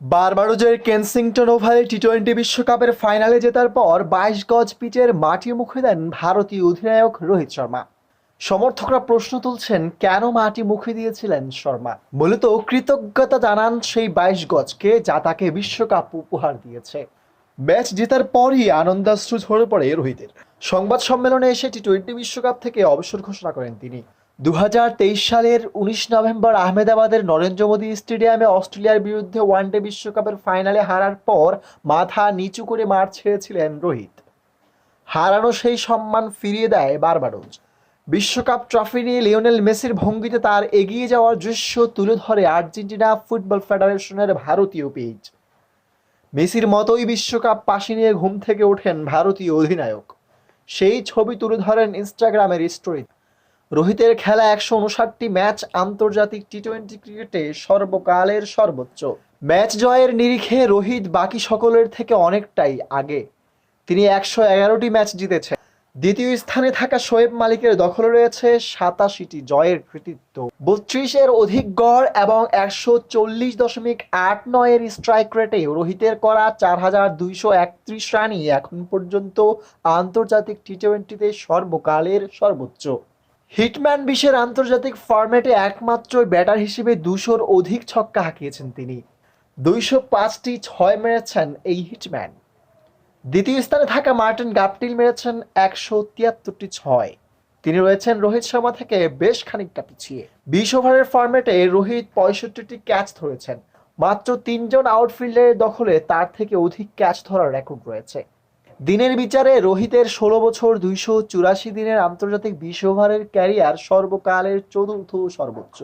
বারবারোজের Kensington ওভালে T twenty বিশ্বকাপের ফাইনালে জেতার পর বাইশ গজ পিচের মাটির মুখে দেন ভারতীয় অধিনায়ক রোহিত শর্মা। সমর্থকরা প্রশ্ন তুলছেন, কেন মাটি মুখে দিয়েছিলেন শর্মা? মূলত কৃতজ্ঞতা জানান সেই বাইশ গজকে, যা তাকে বিশ্বকাপ উপহার দিয়েছে। ম্যাচ জেতার পরই আনন্দাশ্রু ঝরে পড়ে রোহিতের। সংবাদ সম্মেলনে এসে টি টোয়েন্টি বিশ্বকাপ থেকে অবসর ঘোষণা করেন তিনি। দু হাজার তেইশ সালের উনিশ নভেম্বর আহমেদাবাদের নরেন্দ্র মোদী স্টেডিয়ামে অস্ট্রেলিয়ার বিরুদ্ধে ওয়ানডে বিশ্বকাপের ফাইনালে হারার পর মাথা নিচু করে মাঠ ছেড়েছিলেন রোহিত। হারানো সেই সম্মান ফিরিয়ে দেয় বারবারোজ বিশ্বকাপ ট্রফি নিয়ে লিওনেল মেসির ভঙ্গিতে তার এগিয়ে যাওয়ার দৃশ্য তুলে ধরে আর্জেন্টিনা ফুটবল ফেডারেশনের ভারতীয় পেজ। মেসির মতোই বিশ্বকাপ পাশে নিয়ে ঘুম থেকে ওঠেন ভারতীয় অধিনায়ক। সেই ছবি তুলে ধরেন ইনস্টাগ্রামের স্টোরি রোহিতের খেলা একশো উনষাটটি ম্যাচ আন্তর্জাতিক টি টোয়েন্টি ক্রিকেটে সর্বকালের সর্বোচ্চ। ম্যাচ জয়ের নিরিখে রোহিত বাকি সকলের থেকে অনেকটাই আগে। তিনি একশো এগারোটি ম্যাচ জিতেছেন। দ্বিতীয় স্থানে থাকা শোয়েব মালিকের দখলে রয়েছে সাতাশিটি জয়ের কৃতিত্ব। বত্রিশের অধিক গড় এবং একশো চল্লিশ দশমিক আট নয়ের স্ট্রাইক রেটে রোহিতের করা চার হাজার দুইশো একত্রিশ রানই এখন পর্যন্ত আন্তর্জাতিক টি টোয়েন্টিতে সর্বকালের সর্বোচ্চ। হিটম্যান বিশ্বের আন্তর্জাতিক ফরম্যাটে একমাত্র ব্যাটার হিসেবে দুশোর অধিক ছক্কা হাঁকিয়েছেন তিনি। দুইশো পাঁচটি ছয় মেরেছেন এই হিটম্যান। দ্বিতীয় স্থানে থাকা মার্টিন গাপটিল মেরেছেন একশো তিয়াত্তরটি ছয়। তিনি রয়েছেন রোহিত শর্মা থেকে বেশ খানিকটা পিছিয়ে। বিশ ওভারের ফরম্যাটে রোহিত পঁয়ষট্টিটি ক্যাচ ধরেছেন। মাত্র তিনজন আউটফিল্ডের দখলে তার থেকে অধিক ক্যাচ ধরার রেকর্ড রয়েছে। দিনের বিচারে রোহিতের ষোলো বছর দুইশো চুরাশি দিনের আন্তর্জাতিক বিশ ওভারের ক্যারিয়ার সর্বকালের চতুর্থ সর্বোচ্চ।